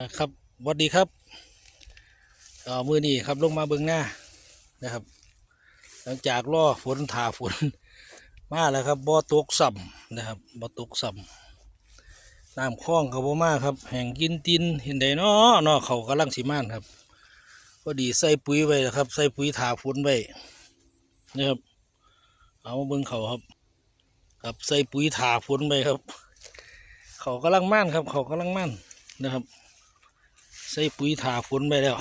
ครับสวัสดีครับเออมือนี้ครับลงมาเบื้องหน้านะครับ หลังจากรอฝนถาฝนมาแล้วครับบ่อตกสัมนะครับบ่อตกสัมน้ำคลองเขาบ่มาครับ แห่งกินตินเห็นได้เนาะเนาะเขากำลังสิมานครับพอดีใส่ปุ๋ยไว้แล้วครับ ใส่ปุ๋ยถาฝนไว้นะครับเอามาเบิ่งเขาครับครับใส่ปุ๋ยถาฝนไว้ครับ เขากำลังม่านครับ เขากำลังม่านนะครับ ส่ปุ๋ยถาฝนไปแล้ว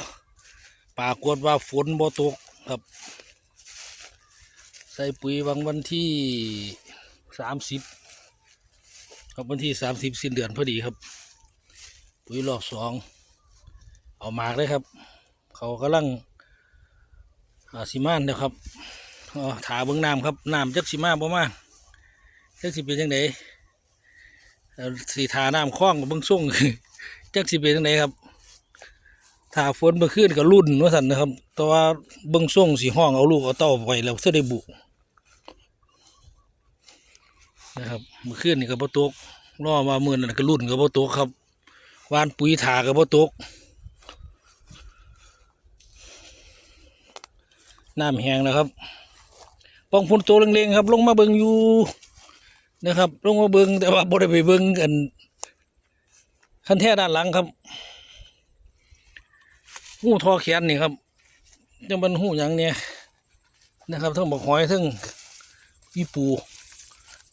ปากฏว่าฝนบ่ตกครับ ใส่ปุ๋ยวังวันที่สามสิบครับวันที่สามสิบสิ้นเดือนพอดีครับ ปุ๋ยรอบสองเอามากเลยครับ เขากำลังอาสิมานนะครับถาเบิ้องน้ำครับน้ำจักสิมาบ่มาจักสิเป็นยังไงสีทาน้ำคล้องกับเบิ้องส่งจักสิเป็นยังไงครับ ถ้าฝนเมื่อคืนก็รุ่นว่าสันนะครับ แต่ว่าเบิ้งส่งสีห้องเอาลูกเอาเต้าไปแล้วเสได้บุนะครับเมื่อคืนนี่ก็บ่ตกรอมาเมื่อนั้นก็รุ่นก็บ่ตกครับวานปุ๋ยถาก็บ่ตกน้ำแห้งนะครับป้องฝนโตเล็งๆครับ ลงมาเบิงอยู่นะครับ ลงมาเบิงแต่ว่าบ่ได้ไปเบิงกันคันแท้ด้านหลังครับ หูทอแขนนี่ครับจังเป็นหูหยังเนี่ยนะครับทั้งบอกหอยทั้งอีปู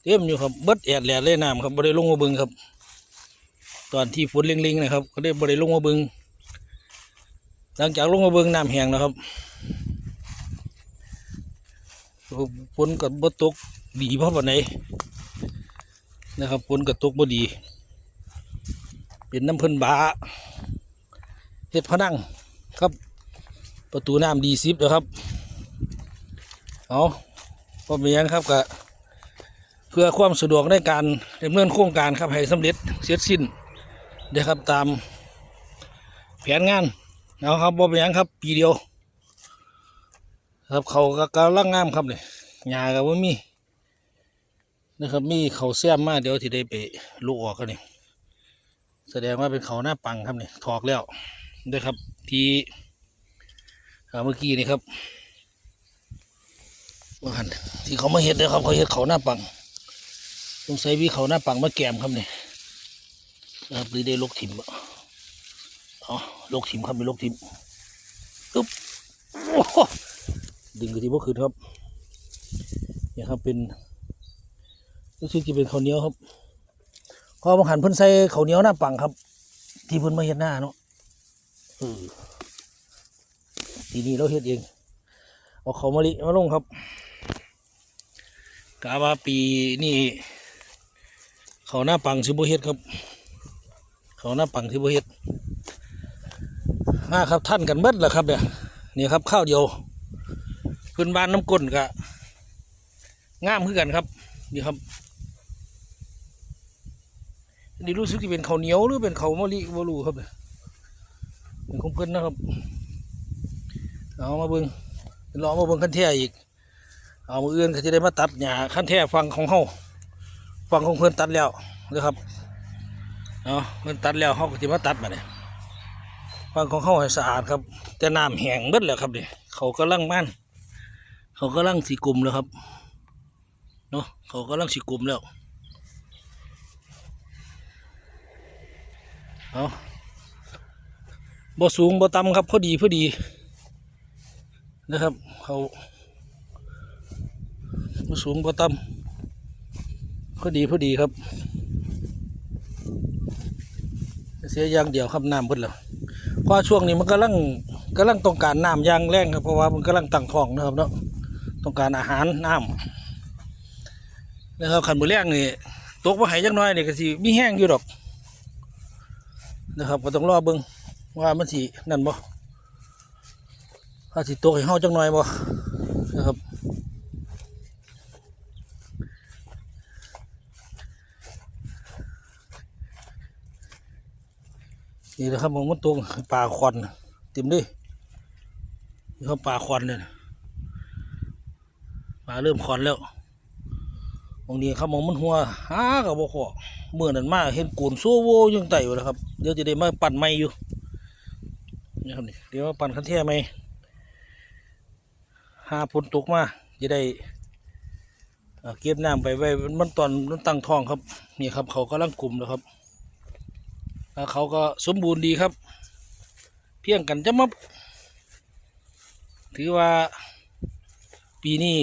เต็มอยู่ครับเบิดแอดแหลดเลยน้ำครับบ่ได้ลงมาเบึงครับ ตอนที่ฝนเล็งๆนะครับ ก็ได้บ่ได้ลงมาเบึง หลังจากลงมาเบึงน้ำแห้งนะครับฝนกับบ่ตกดีเพราะวันไหนนะครับฝนกับตกบดี เป็นน้ำเพิ่นบาเฮ็ดพนัง ครับ ประตูน้ำดีซิบนะครับเอาพอมีหยังครับก็เพื่อความสะดวกในการดำเนินโครงการครับให้สำเร็จเสร็จสิ้นเดี๋ยวครับตามแผนงานเอาครับบ่เป็นหยังครับ ปีเดียว ครับเขาก็กำลังงามครับเนี่ยหญ้าก็ว่ามีนะครับมีเขาแซมมาเดี๋ยวที่ได้ไปลูกออกกันนี่แสดงว่าเป็นเขาหน้าปังครับนี่ถอกแล้ว ด้วยครับที่เมื่อกี้นี่ครับว่าหันที่เขามาเห็ดเลยครับ เขาเห็ดเขาหน้าปังต้องใส่วิเขาหน้าปังมาแกมครับเนี่ยนะครับหรือได้ลกถิ่มบ่อ๋อลกถิ่มครับเป็นลกถิ่มอึ๊บดึงกระที่บ่คืนครับเนี่ยครับเป็นรู้สึกจะเป็นข้าวเหนียวครับพอบางหันเพิ่นใส่ข้าวเหนียวหน้าปังครับ ที่เพิ่นมาเห็ดหน้าเนาะ ทีนี้เราเฮ็ดเอง เอาเขามาลิมาลงครับกาว่าปีนี่เขาหน้าปังสิบเฮ็ดครับ เขาหน้าปังสิบเฮ็ดมาครับท่านกันเบิดแหละครับเนี่ยนี่ครับข้าวเดียวพื้นบ้านน้ำก้นกะงามขึ้นกันครับนี่ครับนนี่รู้สึกที่เป็นข้าวเหนียวหรือเป็นข้าวมะลิบ่รู้ครับเนี่ย เป็นของเพิ่นนะครับ เอามาเบิ่งรอมาเบิ่งขั้นแท้อีก เอามืออื่นก็จะได้มาตัดหญ้าขั้นแท้ฟังของเฮาฟังของเพิ่นตัดแล้วนะครับเอาเพิ่นตัดแล้วเฮาก็จะมาตัดมาเนี่ยฟังของเฮาให้สะอาดครับ แต่น้ำแห้งเบิดแล้วครับเนี่ยเขากำลังมันเขากำลังสีกลุ่มแล้วครับเนาะเขากำลังสีกลุ่มแล้วเอา บ่สูงบ่ต่ำครับ พอดีพอดีนะครับเขาบ่สูงบ่ต่ำพอดีพอดีครับ เสียอย่างเดียวครับน้ำเพิ่นแล้วเพราะช่วงนี้มันกำลังกำลังต้องการน้ำยางแรงครับเพราะว่ามันกำลังตั้งท้องนะครับเนาะต้องการอาหารน้ำนะครับขันมือแรงนี่ตกมาหายจักหน้อยนี่ก็สิมีแห้งอยู่ดอกนะครับก็ต้องรอเบิ่ง ว่ามันสินั่นบ่ถ้าสิตกให้เฮาจังหน่อยบ่นะครับนี่นะครับผมมันตกปลาควันเต็มเลยนี่ครับปลาควันเนี่ยปลาเริ่มควันแล้วบางทีครับมองมันหัวหากับบ่ขอเมื่อนั้นมาเห็นกูนโซโวยังไต่อยู่แล้วครับเดี๋ยวจะได้มาปั่นไม่อยู่ นี่ครับนี่เดี๋ยวมาปั่นคันแท้ไหมหาฝนตกมาจะได้เก็บน้ำไปไว้มันตอนมันตั้งท้องครับ นี่ครับ เขากำลังกลุ่มแล้วครับแล้วเขาก็สมบูรณ์ดีครับ เพียงกันจะมาถือว่าปีนี้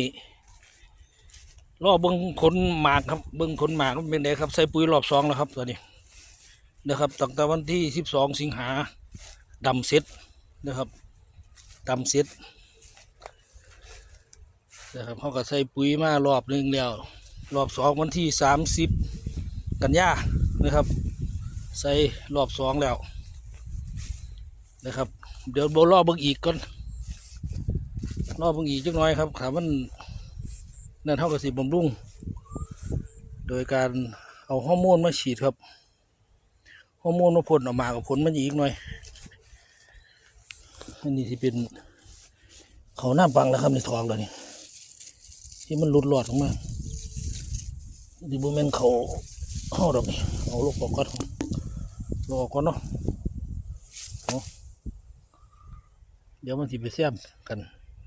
รอเบิ้งผลหมากครับเบิ้งผลหมากมันเป็นไงครับใส่ปุ๋ยรอบสองแล้วครับตอนนี้นะครับตั้งแต่วันที่สิบสองสิงหา ดำเซ็ตนะครับดำเซ็ตนะครับเขาก็ใส่ปุ๋ยมารอบหนึ่งแล้ว รอบสองวันที่สามสิบกันยานะครับ ใส่รอบสองแล้วนะครับ เดี๋ยวโบรอเบิ้งอีกก่อนรอเบิ้งอีกจักน่อยครับถามมันนั่นเท่ากับสิบำรุง โดยการเอาฮอร์โมนมาฉีดครับฮอร์โมนมาพ่นออกมากับผลมันอีกหน่อย อันนี้ที่เป็นเขาหน้าปังแล้วครับในทองแล้วนี่ที่มันหลุดหลอดออกมาดิบูเมนเขาห่อดอกนี่เอาลูกออกก่อนลูกออกก่อนเนาะเอาเดี๋ยวมันสิไปแซมกัน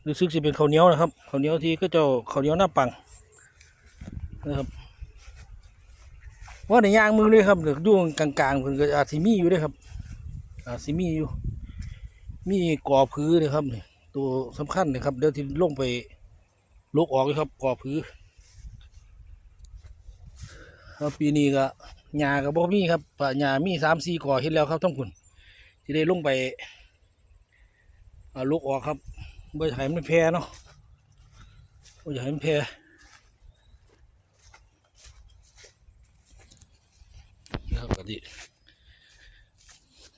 รู้สึกสิเป็นข้าวเหนียวนะครับข้าวเหนียวที่ก็เจ้าข้าวเหนียวหน้าปังนะครับว่าในยางมือเลยครับเดี๋ยวอยู่กลางๆเพิ่นก็อาจสิมีอยู่เด้วยครับอาจสิมีอยู่ มีก่อพื้นเลยครับนี่ตัวสำคัญเลยครับเดี๋ยวที่ลงไปลกออกเลยครับก่อพื้นแล้วปีนี้ก็หญ้าก็บ่มีครับป่าหญ้ามีสามสี่ก่อเห็นแล้วครับทั้งคุณที่ได้ลงไปเอาลกออกครับบ่อยากให้มันแพร่เนาะบ่อยากให้มันแพร่นะครับกะทิ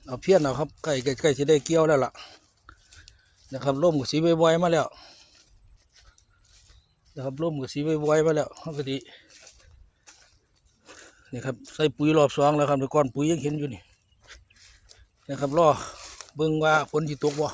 เอาเพี้ยนเอาครับใกล้ใกล้ใกล้จะได้เกี่ยวแล้วล่ะ นะครับร่มกับสีใบๆมาแล้วนะครับร่มกับสีใบๆมาแล้วเขากะทินี่ครับใส่ปุ๋ยรอบสองแล้วครับแต่ก่อนปุ๋ยยังเห็นอยู่นี่นะครับรอเบิ่งว่าฝนที่ตกบ่